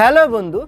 Hello বন্ধু,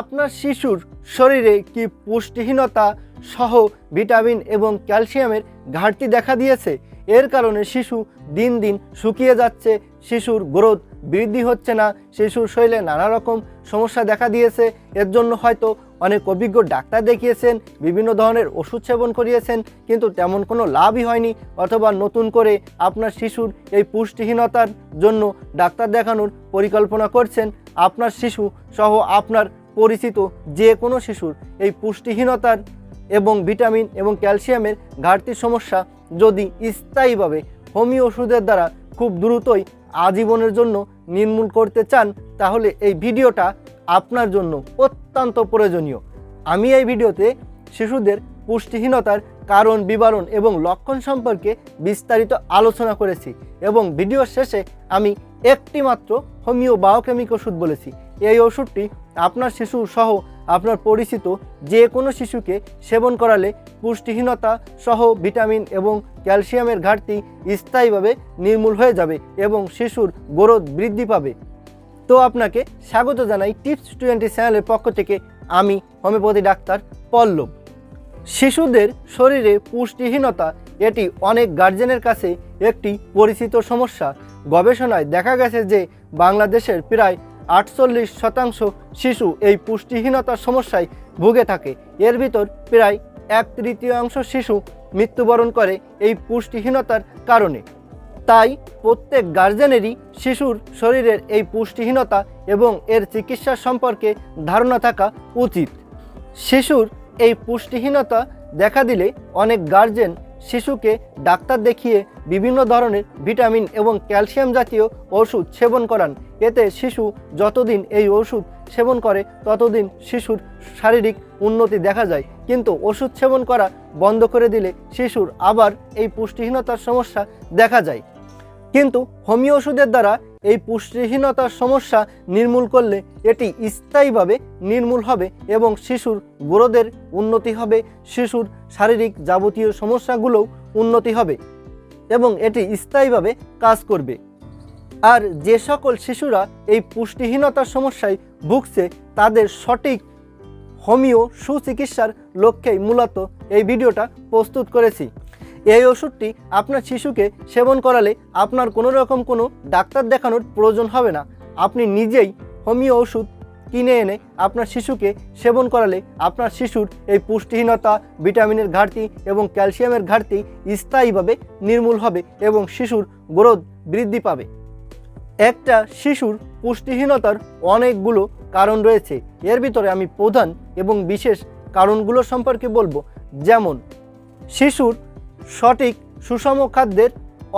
আপনার শিশুর শরীরে কি পুষ্টিহীনতা সহ ভিটামিন এবং ক্যালসিয়ামের ঘাটতি দেখা দিয়েছে? এর কারণে শিশু দিন দিন শুকিয়ে যাচ্ছে, শিশুর গ্রোথ বৃদ্ধি হচ্ছে না, শিশুর শরীরে নানা রকম সমস্যা দেখা দিয়েছে। এর জন্য হয়তো অনেক অভিজ্ঞ ডাক্তার দেখিয়েছেন, বিভিন্ন ধরনের ওষুধ সেবন করিয়েছেন, কিন্তু তেমন কোনো লাভই হয়নি, অথবা নতুন করে আপনার শিশুর এই পুষ্টিহীনতার জন্য ডাক্তার দেখানোর পরিকল্পনা করছেন। আপনার শিশু সহ আপনার পরিচিত যে কোনো শিশুর এই পুষ্টিহীনতার এবং ভিটামিন এবং ক্যালসিয়ামের ঘাটতির সমস্যা যদি স্থায়ীভাবে হোমিও ওষুধের দ্বারা খুব দ্রুতই আজীবনের জন্য নির্মূল করতে চান, তাহলে এই ভিডিওটা আপনার জন্য অত্যন্ত প্রয়োজনীয়। আমি এই ভিডিওতে শিশুদের পুষ্টিহীনতার কারণ, বিবরণ এবং লক্ষণ সম্পর্কে বিস্তারিত আলোচনা করেছি এবং ভিডিও শেষে আমি একটিমাত্র হোমিও বায়োকেমিক ওষুধ বলেছি। এই ওষুধটি আপনার শিশু সহ আপনার পরিচিত যে কোনো শিশুকে সেবন করালে পুষ্টিহীনতা সহ ভিটামিন এবং ক্যালসিয়ামের ঘাটতি স্থায়ীভাবে নির্মূল হয়ে যাবে এবং শিশুর গ্রোথ বৃদ্ধি পাবে। তো আপনাকে স্বাগত জানাই টিপস টোয়েন্টি চ্যানেলের পক্ষ থেকে আমি হোমিওপ্যাথি ডাক্তার পল্লব। শিশুদের শরীরে পুষ্টিহীনতা এটি অনেক গার্জেনের কাছে একটি পরিচিত সমস্যা। গবেষণায় দেখা গেছে যে বাংলাদেশের প্রায় আটচল্লিশ শতাংশ শিশু এই পুষ্টিহীনতার সমস্যায় ভুগে থাকে। এর ভিতর প্রায় এক তৃতীয়াংশ শিশু মৃত্যুবরণ করে এই পুষ্টিহীনতার কারণে। তাই প্রত্যেক গার্জেনেরই শিশুর শরীরের এই পুষ্টিহীনতা এবং এর চিকিৎসা সম্পর্কে ধারণা থাকা উচিত। শিশুর এই পুষ্টিহীনতা দেখা দিলে অনেক গার্জেন শিশুকে ডাক্তার দেখিয়ে বিভিন্ন ধরনের ভিটামিন এবং ক্যালসিয়াম জাতীয় ওষুধ সেবন করান। এতে শিশু যতদিন এই ওষুধ সেবন করে, ততদিন শিশুর শারীরিক উন্নতি দেখা যায়। কিন্তু ওষুধ সেবন করা বন্ধ করে দিলে শিশুর আবার এই পুষ্টিহীনতার সমস্যা দেখা যায়। কিন্তু হোমিও ওষুধের দ্বারা এই পুষ্টিহীনতার সমস্যা নির্মূল করলে এটি স্থায়ীভাবে নির্মূল হবে এবং শিশুর গ্রোথের উন্নতি হবে, শিশুর শারীরিক যাবতীয় সমস্যাগুলোও উন্নতি হবে। এবং এটি স্থায়ীভাবে কাজ করবে। আর যে সকল শিশুরা এই পুষ্টিহীনতার সমস্যায় ভুগছে, তাদের সঠিক হোমিও সুচিকিৎসার লক্ষ্যেই মূলত এই ভিডিওটা প্রস্তুত করেছি। এই ওষুধটি আপনার শিশুকে সেবন করালে আপনার কোনো রকম কোনো ডাক্তার দেখানোর প্রয়োজন হবে না। আপনি নিজেই হোমিও ওষুধ কিনে এনে আপনার শিশুকে সেবন করালে আপনার শিশুর এই পুষ্টিহীনতা, ভিটামিনের ঘাটতি এবং ক্যালসিয়ামের ঘাটতি স্থায়ীভাবে নির্মূল হবে এবং শিশুর গ্রোথ বৃদ্ধি পাবে। একটা শিশুর পুষ্টিহীনতার অনেকগুলো কারণ রয়েছে। এর ভিতরে আমি প্রধান এবং বিশেষ কারণগুলো সম্পর্কে বলব। যেমন, শিশুর সঠিক সুষম খাদ্যের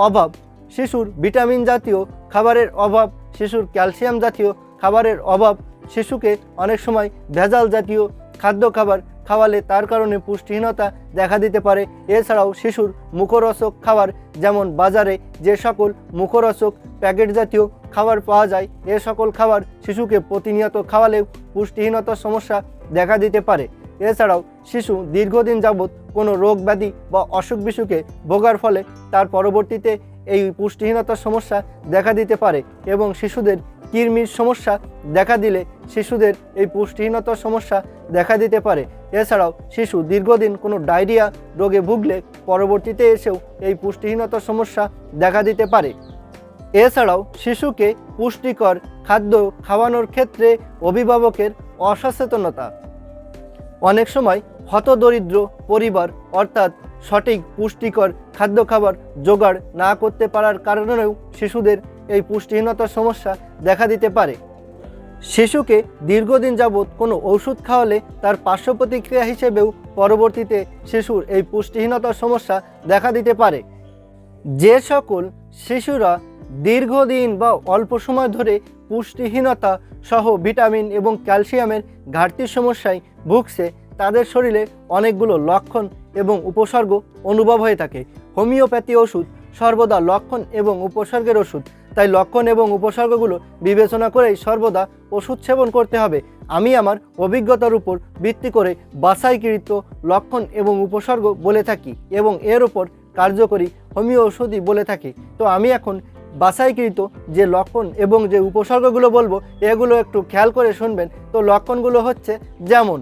অভাব, শিশুর ভিটামিন জাতীয় খাবারের অভাব, শিশুর ক্যালসিয়াম জাতীয় খাবারের অভাব শিশুকে অনেক সময় ভেজাল জাতীয় খাদ্য খাবার খাওয়ালে তার কারণে পুষ্টিহীনতা দেখা দিতে পারে। এছাড়াও শিশুর মুখরসক খাবার যেমন বাজারে যে সকল মুখরসক প্যাকেট জাতীয় খাবার পাওয়া যায়, এ সকল খাবার শিশুকে প্রতিনিয়ত খাওয়ালেও পুষ্টিহীনতার সমস্যা দেখা দিতে পারে। এছাড়াও শিশু দীর্ঘদিন যাবৎ কোনো রোগ ব্যাধি বা অসুখ বিসুখে ভোগার ফলে তার পরবর্তীতে এই পুষ্টিহীনতার সমস্যা দেখা দিতে পারে এবং শিশুদের কৃমির সমস্যা দেখা দিলে শিশুদের এই পুষ্টিহীনতার সমস্যা দেখা দিতে পারে। এছাড়াও শিশু দীর্ঘদিন কোনো ডায়রিয়া রোগে ভুগলে পরবর্তীতে এসেও এই পুষ্টিহীনতার সমস্যা দেখা দিতে পারে। এছাড়াও শিশুকে পুষ্টিকর খাদ্য খাওয়ানোর ক্ষেত্রে অভিভাবকের অসচেতনতা। অনেক সময় হতদরিদ্র পরিবার অর্থাৎ সঠিক পুষ্টিকর খাদ্য খাবার জোগাড় না করতে পারার কারণেও শিশুদের এই পুষ্টিহীনতার সমস্যা দেখা দিতে পারে। শিশুকে দীর্ঘদিন যাবৎ কোনো ওষুধ খাওয়ালে তার পার্শ্ব প্রতিক্রিয়া হিসেবেও পরবর্তীতে শিশুর এই পুষ্টিহীনতার সমস্যা দেখা দিতে পারে। যে সকল শিশুরা দীর্ঘদিন বা অল্প সময় ধরে পুষ্টিহীনতা সহ ভিটামিন এবং ক্যালসিয়ামের ঘাটতির সমস্যায় ভুগছে তাদের শরীরে অনেকগুলো লক্ষণ এবং উপসর্গ অনুভব হয়ে থাকে। হোমিওপ্যাথি ওষুধ সর্বদা লক্ষণ এবং উপসর্গের ওষুধ। তাই লক্ষণ এবং উপসর্গগুলো বিবেচনা করেই সর্বদা ওষুধ সেবন করতে হবে। আমি আমার অভিজ্ঞতার উপর ভিত্তি করে বাছাইকৃত লক্ষণ এবং উপসর্গ বলে থাকি এবং এর উপর কার্যকরী হোমিও ওষুধই বলে থাকি। তো আমি এখন বাছাইকৃত যে লক্ষণ এবং যে উপসর্গগুলো বলব, এগুলো একটু খেয়াল করে শুনবেন। তো লক্ষণগুলো হচ্ছে যেমন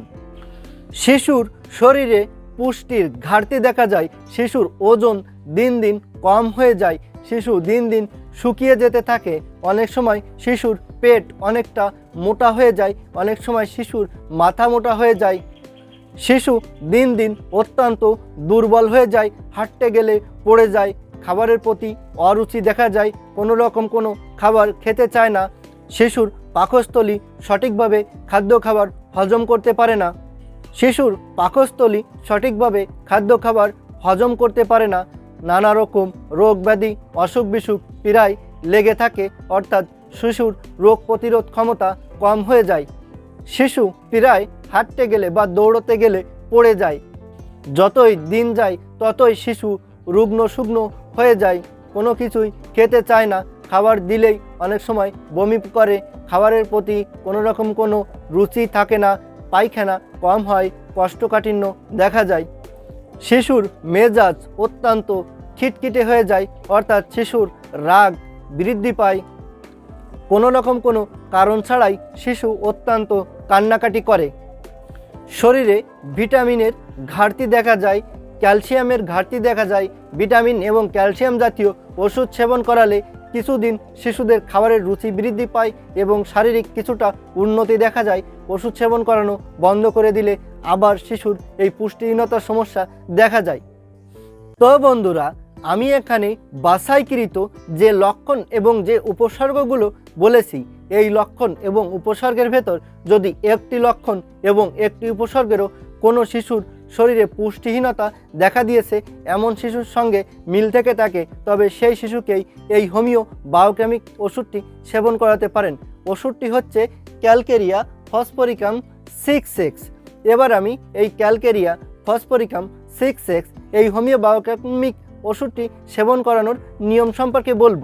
শিশুর শরীরে পুষ্টির ঘাটতি দেখা যায়, শিশুর ওজন দিন দিন কম হয়ে যায়, শিশু দিন দিন শুকিয়ে যেতে থাকে। অনেক সময় শিশুর পেট অনেকটা মোটা হয়ে যায়, অনেক সময় শিশুর মাথা মোটা হয়ে যায়। শিশু দিন দিন অত্যন্ত দুর্বল হয়ে যায়, হাঁটতে গেলে পড়ে যায়, খাবারের প্রতি অরুচি দেখা যায়, কোনো রকম কোনো খাবার খেতে চায় না। শিশুর পাকস্থলী সঠিকভাবে খাদ্য খাবার হজম করতে পারে না। শিশুর পাকস্থলী সঠিকভাবে খাদ্য খাবার হজম করতে পারে না। নানা রকম রোগ ব্যাধি, অসুখ বিসুখ পীড়ায় লেগে থাকে, অর্থাৎ শিশুর রোগ প্রতিরোধ ক্ষমতা কম হয়ে যায়। শিশু পীড়ায় হাঁটতে গেলে বা দৌড়তে গেলে পড়ে যায়। যতই দিন যায়, ততই শিশু রুগ্ন শুগ্ন হয়ে যায়। কোনো কিছুই খেতে চায় না। খাবার দিলেই অনেক সময় বমি করে। খাবারের প্রতি কোনো রকম কোনো রুচি থাকে না। পায়খানা কম হয়, কষ্টকাঠিন্য দেখা যায়। শিশুর মেজাজ অত্যন্ত খিটখিটে হয়ে যায়, অর্থাৎ শিশুর রাগ বৃদ্ধি পায়। কোনো রকম কোনো কারণ ছাড়াই শিশু অত্যন্ত কান্নাকাটি করে। শরীরে ভিটামিনের ঘাটতি দেখা যায়, ক্যালসিয়ামের ঘাটতি দেখা যায়। ভিটামিন এবং ক্যালসিয়াম জাতীয় ওষুধ সেবন করালে কিছুদিন শিশুদের খাবারের রুচি বৃদ্ধি পায় এবং শারীরিক কিছুটা উন্নতি দেখা যায়। ওষুধ সেবন করানো বন্ধ করে দিলে আবার শিশুর এই পুষ্টিহীনতার সমস্যা দেখা যায়। তো বন্ধুরা, আমি এখানে বাছাইকৃত যে লক্ষণ এবং যে উপসর্গগুলো বলেছি, এই লক্ষণ এবং উপসর্গের ভেতর যদি একটি লক্ষণ এবং একটি উপসর্গেরও কোনো শিশুর শরীরে পুষ্টিহীনতা দেখা দিয়েছে এমন শিশুর সঙ্গে মিল থেকে থাকে, তবে সেই শিশুকেই এই হোমিও বায়োকেমিক ওষুধটি সেবন করাতে পারেন। ওষুধটি হচ্ছে ক্যালকেরিয়া ফসফরিকাম সিক্স সিক্স। এবার আমি এই ক্যালকেরিয়া ফসফরিকাম সিক্স সিক্স, এই হোমিও বায়োকেমিক ওষুধটি সেবন করানোর নিয়ম সম্পর্কে বলব।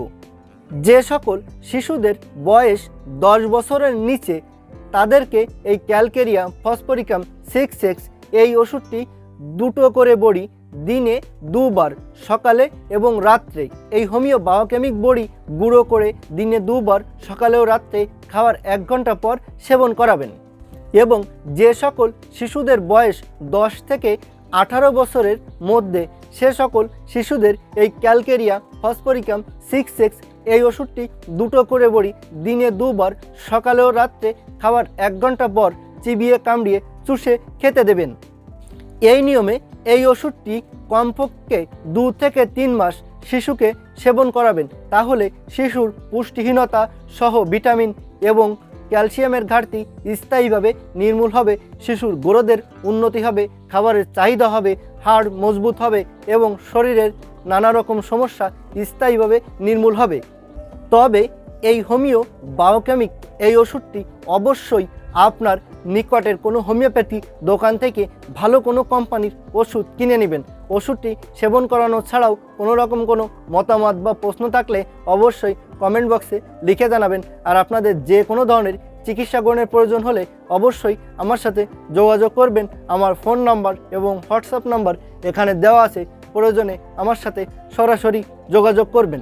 যে সকল শিশুদের বয়স দশ বছরের নিচে, তাদেরকে এই ক্যালকেরিয়া ফসফরিকাম সিক্স সিক্স এই ওষুধটি দুটো করে বড়ি, দিনে দুবার, সকালে এবং রাত্রে। এই হোমিও বায়োকেমিক বড়ি গুঁড়ো করে দিনে দুবার সকালে ও রাত্রে খাওয়ার এক ঘণ্টা পর সেবন করাবেন। এবং যে সকল শিশুদের বয়স দশ থেকে আঠারো বছরের মধ্যে, সে সকল শিশুদের এই ক্যালকেরিয়া ফসফরিকাম সিক্স সিক্স এই ওষুধটি দুটো করে বড়ি, দিনে দুবার সকালে ও রাত্রে খাওয়ার এক ঘণ্টা পর চিবিয়ে কামড়িয়ে চুষে খেতে দেবেন। এই নিয়মে এই ওষুধটি কমপক্ষে দু থেকে তিন মাস শিশুকে সেবন করাবেন। তাহলে শিশুর পুষ্টিহীনতা সহ ভিটামিন এবং ক্যালসিয়ামের ঘাটতি স্থায়ীভাবে নির্মূল হবে, শিশুর গোরদের উন্নতি হবে, খাবারের চাহিদা হবে, হাড় মজবুত হবে এবং শরীরের নানা রকম সমস্যা স্থায়ীভাবে নির্মূল হবে। তবে এই হোমিও বায়োকেমিক এই ওষুধটি অবশ্যই আপনার নিকটের কোনো হোমিওপ্যাথি দোকান থেকে ভালো কোনো কোম্পানির ওষুধ কিনে নেবেন। ওষুধটি সেবন করানো ছাড়াও কোনো রকম কোনো মতামত বা প্রশ্ন থাকলে অবশ্যই কমেন্ট বক্সে লিখে জানাবেন। আর আপনাদের যে কোনো ধরনের চিকিৎসা গ্রহণের প্রয়োজন হলে অবশ্যই আমার সাথে যোগাযোগ করবেন। আমার ফোন নাম্বার এবং হোয়াটসঅ্যাপ নাম্বার এখানে দেওয়া আছে। প্রয়োজনে আমার সাথে সরাসরি যোগাযোগ করবেন।